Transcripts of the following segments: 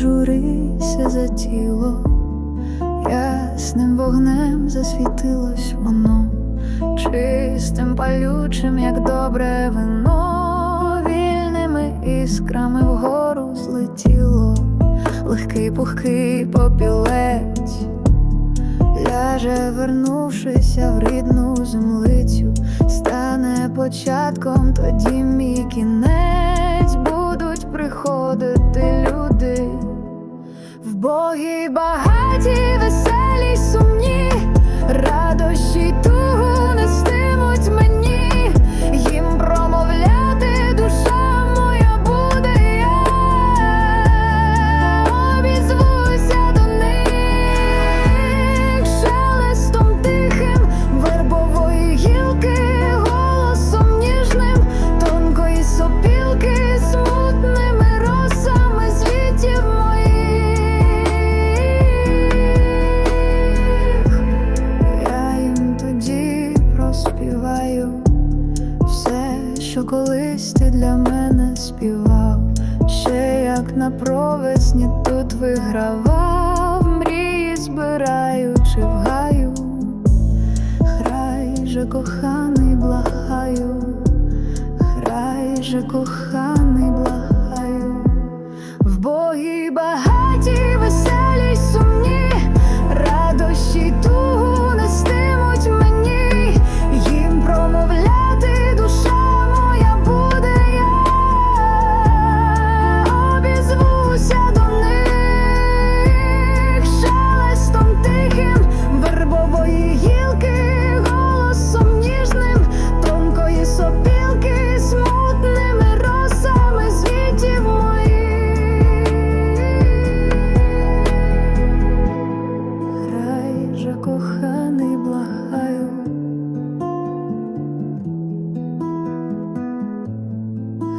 журися за тіло, ясним вогнем засвітилось воно, чистим палючим, як добре вино, вільними іскрами вгору злетіло, легкий пухкий попілець. Ляже, вернувшися в рідну землицю, стане початком, тоді мій кінець. Будуть приходити люди, в Богі багаті, веселі, Що колись ти для мене співав, ще як на провесні тут вигравав, мрії збираючи в гаю, Храй же коханий благаю, Храй же коханий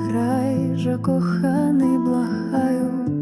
Грай же коханий благаю.